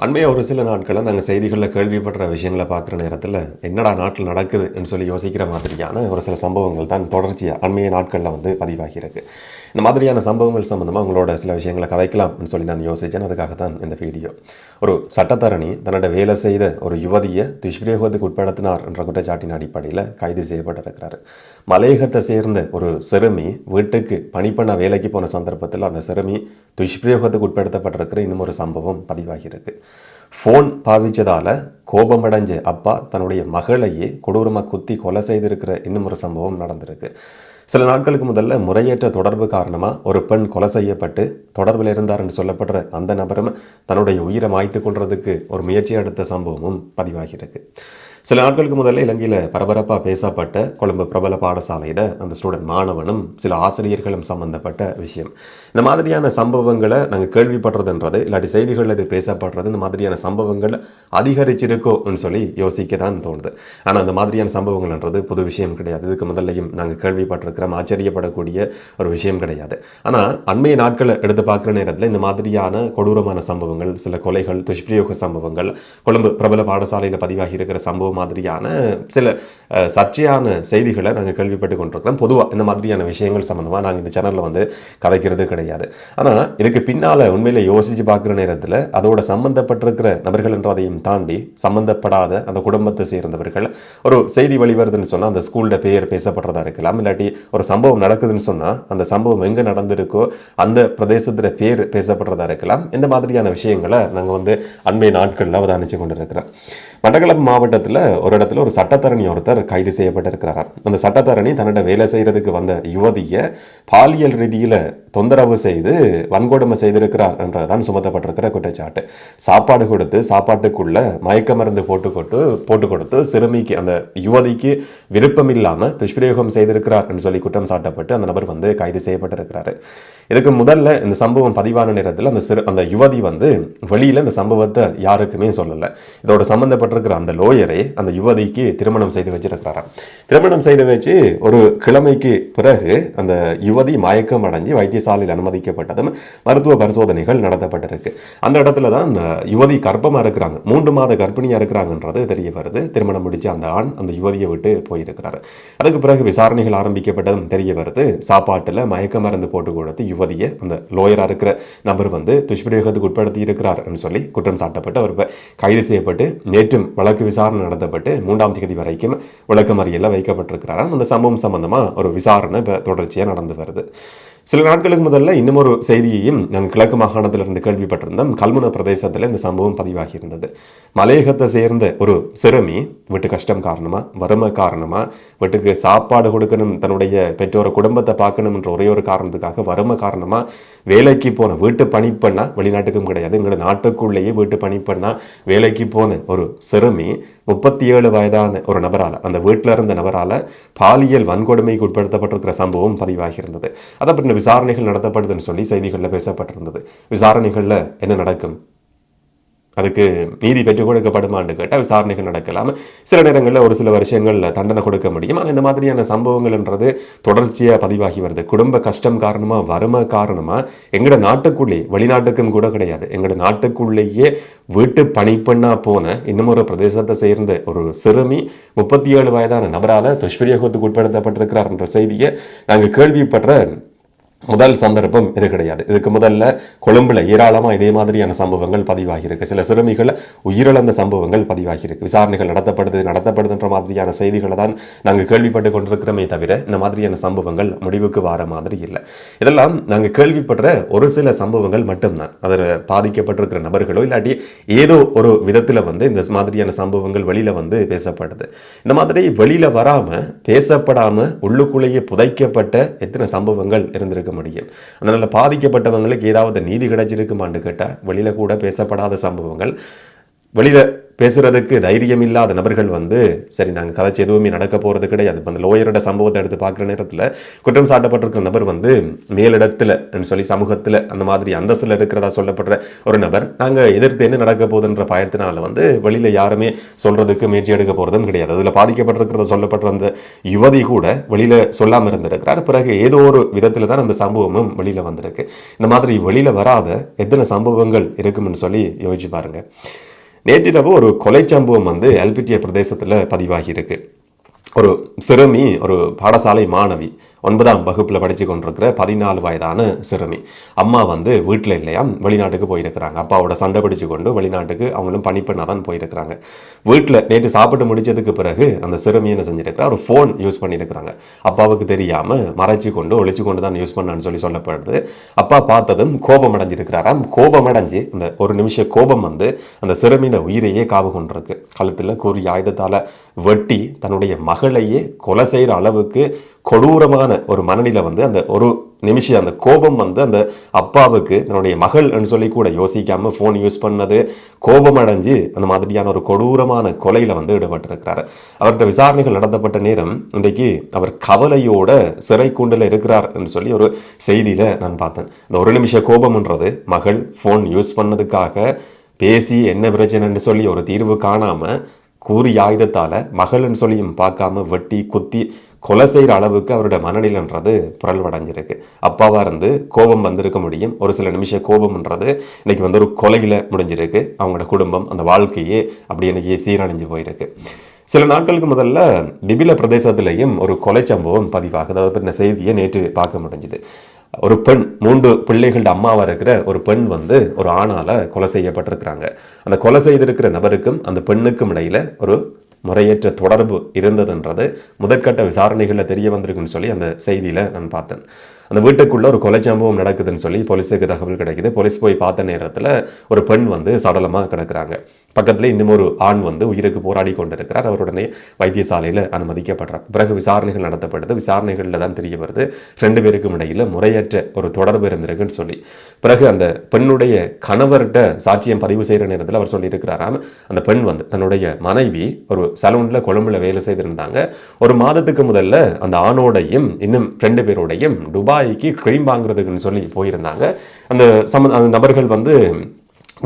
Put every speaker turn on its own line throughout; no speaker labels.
அண்மையாக ஒரு சில நாட்களில் நாங்கள் செய்திகளில் கேள்விப்படுற விஷயங்களை பார்க்குற நேரத்தில் என்னடா நாட்டில் நடக்குதுன்னு சொல்லி யோசிக்கிற மாதிரியான ஒரு சில சம்பவங்கள் தான் தொடர்ச்சியாக அண்மைய நாட்களில் வந்து பதிவாகியிருக்கு இந்த மாதிரியான சம்பவங்கள் சம்மந்தமாக உங்களோட சில விஷயங்களை கதைக்கலாம்னு சொல்லி நான் யோசித்தேன் அதுக்காக தான் இந்த வீடியோ. ஒரு சட்டத்தரணி தன்னோட வேலை செய்த ஒரு யுவதியை துஷ்பிரயோகத்துக்கு உட்படுத்தினார் என்ற குற்றச்சாட்டின் அடிப்படையில் கைது செய்யப்பட்டிருக்கிறார். மலையகத்தை சேர்ந்த ஒரு சிறுமி வீட்டுக்கு பணிப்பண்ண வேலைக்கு போன சந்தர்ப்பத்தில் அந்த சிறுமி துஷ்பிரயோகத்துக்கு உட்படுத்தப்பட்டிருக்கிற இன்னும் ஒரு சம்பவம் பதிவாகியிருக்கு. ஃபோன் பாவிச்சதால் கோபமடைஞ்ச அப்பா தன்னுடைய மகளையே கொடூரமாக குத்தி கொலை செய்திருக்கிற இன்னும் ஒரு சம்பவம் நடந்திருக்கு. சில நாட்களுக்கு முதல்ல முறையற்ற தொடர்பு காரணமாக ஒரு பெண் கொலை செய்யப்பட்டு தொடர்பில் இருந்தார் என்று சொல்லப்படுற அந்த நபரும் தன்னுடைய உயிரை மாய்த்து கொள்றதுக்கு ஒரு முயற்சி எடுத்த சம்பவமும் பதிவாகியிருக்கு. சில நாட்களுக்கு முதல்ல இலங்கையில் பரபரப்பாக பேசப்பட்ட கொழும்பு பிரபல பாடசாலையில் அந்த ஸ்டூடெண்ட் மாணவனும் சில ஆசிரியர்களும் சம்பந்தப்பட்ட விஷயம். இந்த மாதிரியான சம்பவங்களை நாங்கள் கேள்விப்படுறதுன்றது இல்லாட்டி செய்திகளில் இது பேசப்படுறது இந்த மாதிரியான சம்பவங்கள் அதிகரிச்சிருக்கோன்னு சொல்லி யோசிக்க தான் தோணுது. ஆனால் அந்த மாதிரியான சம்பவங்கள்ன்றது புது விஷயம் கிடையாது. இதுக்கு முதல்லையும் நாங்கள் கேள்விப்பட்டிருக்கிறோம் ஆச்சரியப்படக்கூடிய ஒரு விஷயம் கிடையாது. ஆனால் அண்மைய நாட்களை எடுத்து பார்க்குற நேரத்தில் இந்த மாதிரியான கொடூரமான சம்பவங்கள் சில கொலைகள் துஷ்பிரயோக சம்பவங்கள் கொழும்பு பிரபல பாடசாலையில் பதிவாகி இருக்கிற சம்பவம் மாதிரியான சில சர்ச்சையான செய்திகளை நாங்கள் கேள்விப்பட்டு கொண்டிருக்கிறோம். பொதுவாக இந்த மாதிரியான விஷயங்கள் சம்மந்தமாக நாங்கள் இந்த சேனலில் வந்து கதைக்கிறது கிடையாது. ஆனால் இதுக்கு பின்னால் உண்மையில் யோசித்து பார்க்குற நேரத்தில் அதோட சம்மந்தப்பட்டிருக்கிற நபர்கள் என்றதையும் தாண்டி சம்மந்தப்படாத அந்த குடும்பத்தை சேர்ந்தவர்கள் ஒரு செய்தி வெளிவருதுன்னு சொன்னால் அந்த ஸ்கூலில் பெயர் பேசப்படுறதா இருக்கலாம் இல்லாட்டி ஒரு சம்பவம் நடக்குதுன்னு சொன்னால் அந்த சம்பவம் எங்கே நடந்திருக்கோ அந்த பிரதேசத்தில் பேர் பேசப்படுறதா இருக்கலாம் இந்த மாதிரியான விஷயங்களை நாங்கள் வந்து அண்மை நாட்களில் அவதானித்து கொண்டு இருக்கிறோம் மட்டக்களப்பு மாவட்டத்தில் ஒரு இடத்துல ஒரு சட்டத்தரணி ஒருத்தர் கைது செய்யப்பட்டிருக்கிறார். அந்த சட்டத்தரணி தன்னோட வேலை செய்யறதுக்கு வந்த யுவதியை பாலியல் ரீதியில் தொந்தரவு செய்து வன்கொடுமை செய்திருக்கிறார் என்றதான் சுமத்தப்பட்டிருக்கிற குற்றச்சாட்டு. சாப்பாடு கொடுத்து சாப்பாட்டுக்குள்ள மயக்க மருந்து போட்டுக்கொட்டு போட்டு கொடுத்து சிறுமிக்கு அந்த யுவதிக்கு விருப்பம் இல்லாமல் துஷ்பிரயோகம் செய்திருக்கிறார் என்று சொல்லி குற்றம் சாட்டப்பட்டு அந்த நபர் வந்து கைது செய்யப்பட்டிருக்கிறாரு. இதுக்கு முதல்ல இந்த சம்பவம் பதிவான நேரத்தில் அந்த சிறு அந்த யுவதி வந்து வெளியில் இந்த சம்பவத்தை யாருக்குமே சொல்லலை. இதோட சம்மந்தப்பட்டிருக்கிற அந்த லோயரை அந்த யுவதிக்கு திருமணம் செய்து வச்சிருக்கிறாராம். திருமணம் செய்து வச்சு ஒரு கிழமைக்கு பிறகு அந்த யுவதி மயக்கம் அடைஞ்சு வைத்தியசாலையில் அனுமதிக்கப்பட்டதும் மருத்துவ பரிசோதனைகள் நடத்தப்பட்டிருக்கு. அந்த இடத்துல தான் யுவதி கர்ப்பமாக இருக்கிறாங்க. மூன்று மாத கர்ப்பிணியாக இருக்கிறாங்கன்றது தெரிய வருது. திருமணம் முடிச்ச அந்த ஆண் அந்த யுவதியை விட்டு போயிருக்கிறாரு. அதுக்கு பிறகு விசாரணைகள் ஆரம்பிக்கப்பட்டதும் தெரிய வருது. சாப்பாட்டில் மயக்க மருந்து போட்டு கொடுத்து யுவதியை அந்த லோயராக இருக்கிற நபர் வந்து துஷ்பிரயோகத்துக்கு உட்படுத்தி இருக்கிறார்னு சொல்லி குற்றம் சாட்டப்பட்டு அவர் கைது செய்யப்பட்டு நேற்றும் வழக்கு விசாரணை நடத்தப்பட்டு மூன்றாம் தேதி வரைக்கும் விளக்கமறியலில் வைக்கப்பட்டிருக்கிறாராம் அந்த சம்பவம் சம்பந்தமாக ஒரு விசாரணை இப்போ தொடர்ச்சியாக நடந்து வருது. சில நாட்களுக்கு முதல்ல இன்னும் ஒரு செய்தியையும் நாங்கள் கிழக்கு மாகாணத்திலிருந்து கேள்விப்பட்டிருந்தோம். கல்முனை பிரதேசத்தில் இந்த சம்பவம் பதிவாகி இருந்தது. மலையகத்தை சேர்ந்த ஒரு சிறுமி வீட்டு கஷ்டம் காரணமாக வறுமை காரணமாக வீட்டுக்கு சாப்பாடு கொடுக்கணும் தன்னுடைய பெற்றோர குடும்பத்தை பார்க்கணும் என்ற ஒரே ஒரு காரணத்துக்காக வறுமை காரணமாக வேலைக்கு போன வீட்டு பணி பண்ணால் வெளிநாட்டுக்கும் கிடையாது. எங்களோட நாட்டுக்குள்ளேயே வீட்டு பணி பண்ணால் வேலைக்கு போன ஒரு சிறுமி முப்பத்தி ஏழு வயதான ஒரு நபரால் அந்த வீட்டில் இருந்த நபரால் பாலியல் வன்கொடுமைக்கு உட்படுத்தப்பட்டிருக்கிற சம்பவம் பதிவாகி இருந்தது அதை பற்றின விசாரணைகள் நடத்தப்படுதுன்னு சொல்லி செய்திகளில் பேசப்பட்டிருந்தது. விசாரணைகளில் என்ன நடக்கும்? அதுக்கு நீதி பெற்றுக் கொடுக்கப்படுமான்னு கேட்டால் விசாரணைகள் நடக்கலாம். சில நேரங்களில் ஒரு சில வருஷங்களில் தண்டனை கொடுக்க முடியும். ஆனால் இந்த மாதிரியான சம்பவங்கள்ன்றது தொடர்ச்சியாக பதிவாகி வருது. குடும்ப கஷ்டம் காரணமாக வறுமை காரணமாக எங்களோட நாட்டுக்குள்ளே வெளிநாட்டுக்கும் கூட கிடையாது. எங்களோட நாட்டுக்குள்ளேயே வீட்டு பணிப்பெண்ணா போன இன்னும் ஒரு பிரதேசத்தை சேர்ந்த ஒரு சிறுமி முப்பத்தி ஏழு வயதான நபரால் துஷ்பிரயோகத்துக்கு உட்படுத்தப்பட்டிருக்கிறார் என்ற செய்தியை நாங்கள் கேள்விப்படுற முதல் சந்தர்ப்பம் இது கிடையாது. இதுக்கு முதல்ல கொழும்புல ஏராளமாக இதே மாதிரியான சம்பவங்கள் பதிவாகியிருக்கு. சில சிறுமிகள் உயிரிழந்த சம்பவங்கள் பதிவாகியிருக்கு. விசாரணைகள் நடத்தப்படுது நடத்தப்படுதுன்ற மாதிரியான செய்திகளை தான் நாங்கள் கேள்விப்பட்டு கொண்டிருக்கிறோமே தவிர இந்த மாதிரியான சம்பவங்கள் முடிவுக்கு வர மாதிரி இல்லை. இதெல்லாம் நாங்கள் கேள்விப்படுற ஒரு சில சம்பவங்கள் மட்டும்தான். அதில் பாதிக்கப்பட்டிருக்கிற நபர்களோ இல்லாட்டி ஏதோ ஒரு விதத்தில் வந்து இந்த மாதிரியான சம்பவங்கள் வெளியில் வந்து பேசப்படுது. இந்த மாதிரி வெளியில் வராமல் பேசப்படாமல் உள்ளுக்குள்ளேயே புதைக்கப்பட்ட எத்தனை சம்பவங்கள் இருந்திருக்கு முடியும். அதனால் பாதிக்கப்பட்டவங்களுக்கு ஏதாவது நீதி கிடைச்சிருக்குமான்னு கேட்டால் வெளியில் கூட பேசப்படாத சம்பவங்கள். வெளியில் பேசுகிறதுக்கு தைரியம் இல்லாத நபர்கள் வந்து சரி நாங்கள் கதைச்சு எதுவுமே நடக்க போகிறது கிடையாது. இப்போ அந்த லோயரோட சம்பவத்தை எடுத்து பார்க்குற நேரத்தில் குற்றம் சாட்டப்பட்டிருக்கிற நபர் வந்து மேலிடத்தில் சொல்லி சமூகத்தில் அந்த மாதிரி அந்தஸ்தில் இருக்கிறதா சொல்லப்படுற ஒரு நபர் நாங்கள் எதிர்த்து என்ன நடக்க போகுதுன்ற பயத்தினால வந்து வெளியில் யாருமே சொல்கிறதுக்கு முயற்சி எடுக்க போகிறதும் கிடையாது. அதில் பாதிக்கப்பட்டிருக்கிறத சொல்லப்படுற அந்த யுவதி கூட வெளியில் சொல்லாமல் இருந்திருக்கிறார். பிறகு ஏதோ ஒரு விதத்தில் தான் அந்த சம்பவமும் வெளியில் வந்திருக்கு. இந்த மாதிரி வெளியில் வராத எத்தனை சம்பவங்கள் இருக்கும்னு சொல்லி யோசிச்சு பாருங்கள் நேற்றிரவு ஒரு கொலை சம்பவம் வந்து எல்பிடிஏ பிரதேசத்தில் பதிவாகியிருக்கு. ஒரு சிறுமி ஒரு பாடசாலை மாணவி. ஒன்பதாம் வகுப்பில் படித்து கொண்டிருக்கிற பதினாலு வயதான சிறுமி. அம்மா வந்து வீட்டில் இல்லையா வெளிநாட்டுக்கு போயிருக்கிறாங்க. அப்பாவோட சண்டை பிடிச்சு கொண்டு வெளிநாட்டுக்கு அவங்களும் பணிப்பெண்ணாக தான் போயிருக்கிறாங்க. வீட்டில் நேற்று சாப்பிட்டு முடிச்சதுக்கு பிறகு அந்த சிறுமி என்ன செஞ்சிருக்கிறா? ஒரு ஃபோன் யூஸ் பண்ணியிருக்கிறாங்க அப்பாவுக்கு தெரியாமல் மறைச்சு கொண்டு ஒழிச்சு கொண்டு தான் யூஸ் பண்ணான்னு சொல்லி சொல்லப்படுது. அப்பா பார்த்ததும் கோபம் அடைஞ்சிருக்கிறாராம் கோபம் அடைஞ்சு அந்த ஒரு நிமிஷ கோபம் வந்து அந்த சிறுமியின உயிரையே காவு கொண்டிருக்கு. கழுத்தில் கூறிய ஆயுதத்தால் வெட்டி தன்னுடைய மகளையே கொலை செய்கிற அளவுக்கு கொடூரமான ஒரு மனநிலை வந்து அந்த ஒரு நிமிஷம் அந்த கோபம் வந்து அந்த அப்பாவுக்கு தன்னுடைய மகள்னு சொல்லி கூட யோசிக்காமல் ஃபோன் யூஸ் பண்ணது கோபம் அடைஞ்சு அந்த மாதிரியான ஒரு கொடூரமான கொலையில் வந்து ஈடுபட்டிருக்கிறாரு. அவர்கிட்ட விசாரணைகள் நடத்தப்பட்ட நேரம் இன்றைக்கு அவர் கவலையோட சிறை கூண்டில் இருக்கிறார் என்று சொல்லி ஒரு செய்தியில் நான் பார்த்தேன். இந்த ஒரு நிமிஷ கோபம்ன்றது மகள் ஃபோன் யூஸ் பண்ணதுக்காக பேசி என்ன பிரச்சனைன்னு சொல்லி ஒரு தீர்வு காணாமல் கூறி ஆயுதத்தால் மகள்னு சொல்லியும் பார்க்காம வெட்டி குத்தி கொலை செய்கிற அளவுக்கு அவருடைய மனநிலைன்றது புரள்வடைஞ்சிருக்கு. அப்பாவாக இருந்து கோபம் வந்திருக்க முடியும். ஒரு சில நிமிஷம் கோபம்ன்றது இன்னைக்கு வந்து ஒரு கொலையில் முடிஞ்சிருக்கு. அவங்களோட குடும்பம் அந்த வாழ்க்கையே அப்படி இன்றைக்கி சீரழிஞ்சு போயிருக்கு. சில நாட்களுக்கு முதல்ல டிபில பிரதேசத்திலையும் ஒரு கொலை சம்பவம் பதிவாகுது. அதை பற்றின செய்தியை நேற்று பார்க்க முடிஞ்சுது. ஒரு பெண் மூன்று பிள்ளைகளோட அம்மாவாக இருக்கிற ஒரு பெண் வந்து ஒரு ஆணால கொலை செய்யப்பட்டிருக்கிறாங்க. அந்த கொலை செய்திருக்கிற நபருக்கும் அந்த பெண்ணுக்கும் இடையில ஒரு முறையற்ற தொடர்பு இருந்ததுன்றது முதற்கட்ட விசாரணைகளில் தெரிய வந்திருக்குன்னு சொல்லி அந்த செய்தியில் நான் பார்த்தேன். அந்த வீட்டுக்குள்ளே ஒரு கொலை சம்பவம் நடக்குதுன்னு சொல்லி போலீஸுக்கு தகவல் கிடைக்குது. போலீஸ் போய் பார்த்த நேரத்தில் ஒரு பெண் வந்து சடலமாக கிடக்குறாங்க. பக்கத்தில் இன்னும் ஒரு ஆண் வந்து உயிருக்கு போராடி கொண்டிருக்கிறார். அவர் உடனே வைத்தியசாலையில் அனுமதிக்கப்படுறார். பிறகு விசாரணைகள் நடத்தப்படுது. விசாரணைகளில் தான் தெரிய வருது. ரெண்டு பேருக்கும் இடையில் முறையற்ற ஒரு தொடர்பு இருந்திருக்குன்னு சொல்லி. பிறகு அந்த பெண்ணுடைய கணவர்கிட்ட சாட்சியம் பதிவு செய்கிற நேரத்தில் அவர் சொல்லியிருக்கிறாராம் அந்த பெண் வந்து தன்னுடைய மனைவி ஒரு சலூனில் கொழும்புல வேலை செய்திருந்தாங்க. ஒரு மாதத்துக்கு முதல்ல அந்த ஆணோடையும் இன்னும் ரெண்டு பேரோடையும் துபாய்க்கு க்ரீம் வாங்குறதுக்குன்னு சொல்லி போயிருந்தாங்க. அந்த சம அந்த நபர்கள் வந்து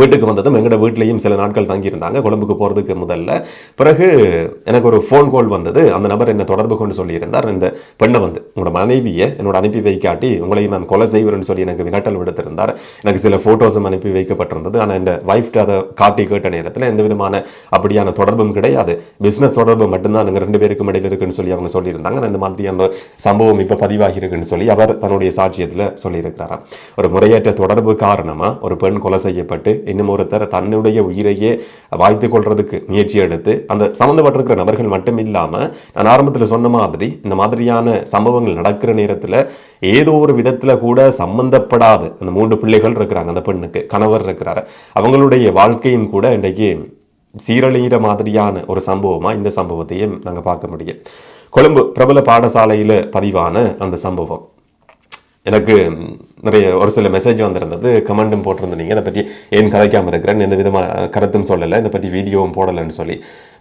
வீட்டுக்கு வந்ததும் எங்களோட வீட்லேயும் சில நாட்கள் தங்கியிருந்தாங்க. கொழும்புக்கு போகிறதுக்கு முதல்ல. பிறகு எனக்கு ஒரு ஃபோன் கால் வந்தது. அந்த நபர் என்னை தொடர்பு கொண்டு சொல்லியிருந்தார். இந்த பெண்ணை வந்து உங்களோட மனைவியை என்னோட அனுப்பி வைக்காட்டி உங்களையும் நான் கொலை செய்வேன்னு சொல்லி எனக்கு மிரட்டல் விடுத்திருந்தார். எனக்கு சில ஃபோட்டோஸும் அனுப்பி வைக்கப்பட்டிருந்தது. ஆனால் இந்த வைஃப்ட்டு அதை காட்டி கேட்ட நேரத்தில் எந்த விதமான அப்படியான தொடர்பும் கிடையாது. பிஸ்னஸ் தொடர்பு மட்டும்தான் எங்கள் ரெண்டு பேருக்கும் இடையில் இருக்குன்னு சொல்லி அவங்க சொல்லியிருந்தாங்க. அந்த மாதிரியான சம்பவம் இப்போ பதிவாகி இருக்குன்னு சொல்லி அவர் தன்னுடைய சாட்சியத்தில் சொல்லியிருக்கிறாராம். ஒரு முறையற்ற தொடர்பு காரணமாக ஒரு பெண் கொலை செய்யப்பட்டு இன்னும் ஒருத்தர் தன்னுடைய உயிரையே வாய்த்து கொள்றதுக்கு முயற்சி எடுத்து அந்த சம்மந்தப்பட்டிருக்கிற நபர்கள் மட்டும் இல்லாமல் நான் ஆரம்பத்தில் சொன்ன மாதிரி இந்த மாதிரியான சம்பவங்கள் நடக்கிற நேரத்தில் ஏதோ ஒரு விதத்தில் கூட சம்மந்தப்படாது அந்த மூன்று பிள்ளைகள் இருக்கிறாங்க அந்த பெண்ணுக்கு கணவர் இருக்கிறாரு. அவங்களுடைய வாழ்க்கையும் கூட இன்றைக்கு சீரழிகிற மாதிரியான ஒரு சம்பவமாக இந்த சம்பவத்தையும் நாங்கள் பார்க்க முடியும். கொழும்பு பிரபல பாடசாலையில் பதிவான அந்த சம்பவம். எனக்கு நிறைய ஒரு சில மெசேஜ் வந்திருந்தது கமெண்டும் போட்டிருந்தீங்க இதை பற்றி ஏன் கதைக்காமல் இருக்கிறேன்? எந்த விதமாக கருத்தும் சொல்லலை இதை பற்றி வீடியோவும் போடலைன்னு சொல்லி.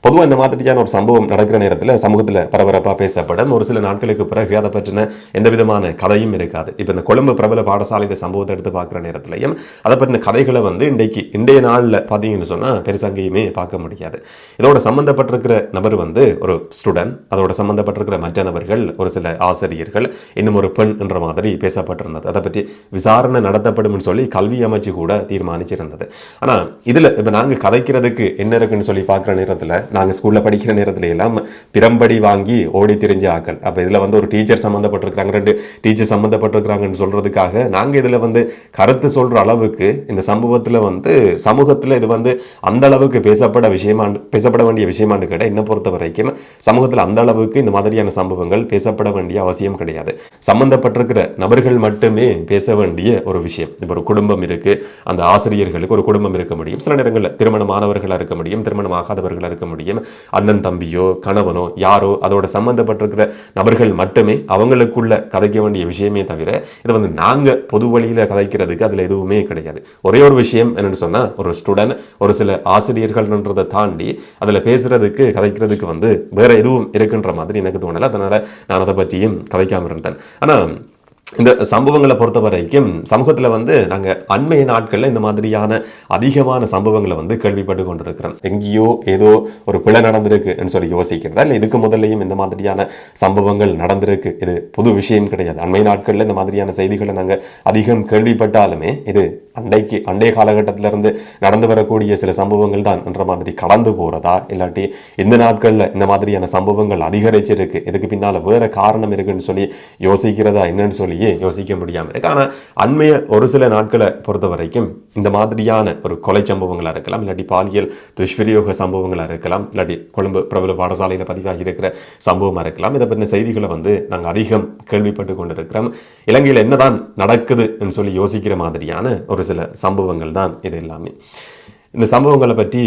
பொதுவாக இந்த மாதிரியான ஒரு சம்பவம் நடக்கிற நேரத்தில் சமூகத்தில் பரபரப்பாக பேசப்படும். ஒரு சில நாட்களுக்கு பிறகு அதை பற்றின எந்த விதமான கதையும் இருக்காது. இப்போ இந்த கொழும்பு பிரபல பாடசாலையில் சம்பவத்தை எடுத்து பார்க்குற நேரத்துலையும் அதை பற்றின கதைகளை வந்து இன்றைக்கு இன்றைய நாளில் பார்த்தீங்கன்னு சொன்னால் பெருசங்கையுமே பார்க்க முடியாது. இதோட சம்மந்தப்பட்டிருக்கிற நபர் வந்து ஒரு ஸ்டூடெண்ட் அதோட சம்மந்தப்பட்டிருக்கிற மற்ற நபர்கள் ஒரு சில ஆசிரியர்கள் இன்னும் ஒரு பெண் என்ற மாதிரி பேசப்பட்டிருந்தது. அதை பற்றி விசாரணை நடத்தப்படும் சொல்லி கல்வி அமைச்சு கூட தீர்மானிச்சிருந்தது. ஆனால் இதில் இப்போ நாங்கள் கதைக்கிறதுக்கு என்ன இருக்குன்னு சொல்லி பார்க்குற நேரத்தில் நாங்கள் ஸ்கூலில் படிக்கிற நேரத்தில் எல்லாம் பிரம்படி வாங்கி ஓடி திரிஞ்ச ஆக்கள். அப்போ இதில் வந்து ஒரு டீச்சர் சம்மந்தப்பட்டிருக்கிறாங்க ரெண்டு டீச்சர் சம்மந்தப்பட்டிருக்கிறாங்கன்னு சொல்கிறதுக்காக நாங்கள் இதில் வந்து கருத்து சொல்கிற அளவுக்கு இந்த சம்பவத்தில் வந்து சமூகத்தில் இது வந்து அந்த அளவுக்கு பேசப்பட விஷயமாண்டு பேசப்பட வேண்டிய விஷயமானு கேட்டால் என்னை பொறுத்த வரைக்கும் சமூகத்தில் அந்த அளவுக்கு இந்த மாதிரியான சம்பவங்கள் பேசப்பட வேண்டிய அவசியம் கிடையாது. சம்மந்தப்பட்டிருக்கிற நபர்கள் மட்டுமே பேச வேண்டிய ஒரு விஷயம். இப்போ ஒரு குடும்பம் இருக்குது அந்த ஆசிரியர்களுக்கு ஒரு குடும்பம் இருக்க முடியும். சில நேரங்களில் திருமணமானவர்களாக இருக்க முடியும் திருமணம் ஆகாதவர்களாக இருக்க முடியும். அண்ணன் தம்பியோ கணவனோ யாரோ அதோட சம்மந்தப்பட்டிருக்கிற நபர்கள் மட்டுமே அவங்களுக்குள்ள கதைக்க வேண்டிய விஷயமே தவிர இதை வந்து நாங்கள் பொது வழியில் கதைக்கிறதுக்கு அதில் எதுவுமே கிடையாது. ஒரே ஒரு விஷயம் என்னென்னு சொன்னால் ஒரு ஸ்டூடெண்ட் ஒரு சில ஆசிரியர்கள்ன்றதை தாண்டி அதில் பேசுகிறதுக்கு கதைக்கிறதுக்கு வந்து வேறு எதுவும் இருக்குன்ற மாதிரி எனக்கு தோணலை. அதனால் நான் அதை பற்றியும் கதைக்காமல் இருந்தேன் ஆனால் இந்த சம்பவங்களை பொறுத்த வரைக்கும் சமூகத்தில் வந்து நாங்கள் அண்மைய நாட்களில் இந்த மாதிரியான அதிகமான சம்பவங்களை வந்து கேள்விப்பட்டு கொண்டிருக்கிறோம். எங்கேயோ ஏதோ ஒரு பிழை நடந்திருக்குன்னு சொல்லி யோசிக்கிறதா? இல்லை இதுக்கு முதல்லையும் இந்த மாதிரியான சம்பவங்கள் நடந்திருக்கு. இது புது விஷயம் கிடையாது. அண்மை நாட்களில் இந்த மாதிரியான செய்திகளை நாங்கள் அதிகம் கேள்விப்பட்டாலுமே இது அண்டைக்கு அண்டைய காலகட்டத்திலிருந்து நடந்து வரக்கூடிய சில சம்பவங்கள் தான் என்ற மாதிரி கடந்து போகிறதா இல்லாட்டி இந்த நாட்களில் இந்த மாதிரியான சம்பவங்கள் அதிகரிச்சிருக்கு. இதுக்கு பின்னால் வேறு காரணம் இருக்குன்னு சொல்லி யோசிக்கிறதா? என்னன்னு சொல்லி சொல்லியே யோசிக்க முடியாம. இருக்கு ஆனால் அண்மைய ஒரு சில நாட்களை பொறுத்த வரைக்கும் இந்த மாதிரியான ஒரு கொலை சம்பவங்களா இருக்கலாம் இல்லாட்டி பாலியல் துஷ்பிரயோக சம்பவங்களா இருக்கலாம் இல்லாட்டி கொழும்பு பிரபல பாடசாலையில் பதிவாகி இருக்கிற சம்பவமாக இருக்கலாம். இதை பற்றின செய்திகளை வந்து நாங்கள் அதிகம் கேள்விப்பட்டு கொண்டிருக்கிறோம். இலங்கையில் என்னதான் நடக்குதுன்னு சொல்லி யோசிக்கிற மாதிரியான ஒரு சில சம்பவங்கள் தான் இது எல்லாமே. இந்த சம்பவங்களை பற்றி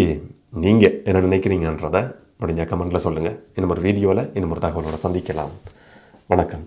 நீங்கள் என்ன நினைக்கிறீங்கன்றதை முடிஞ்ச கமெண்ட்டில் சொல்லுங்கள் இன்னும் ஒரு வீடியோவில் இன்னும் ஒரு தகவலோட சந்திக்கலாம். வணக்கம்.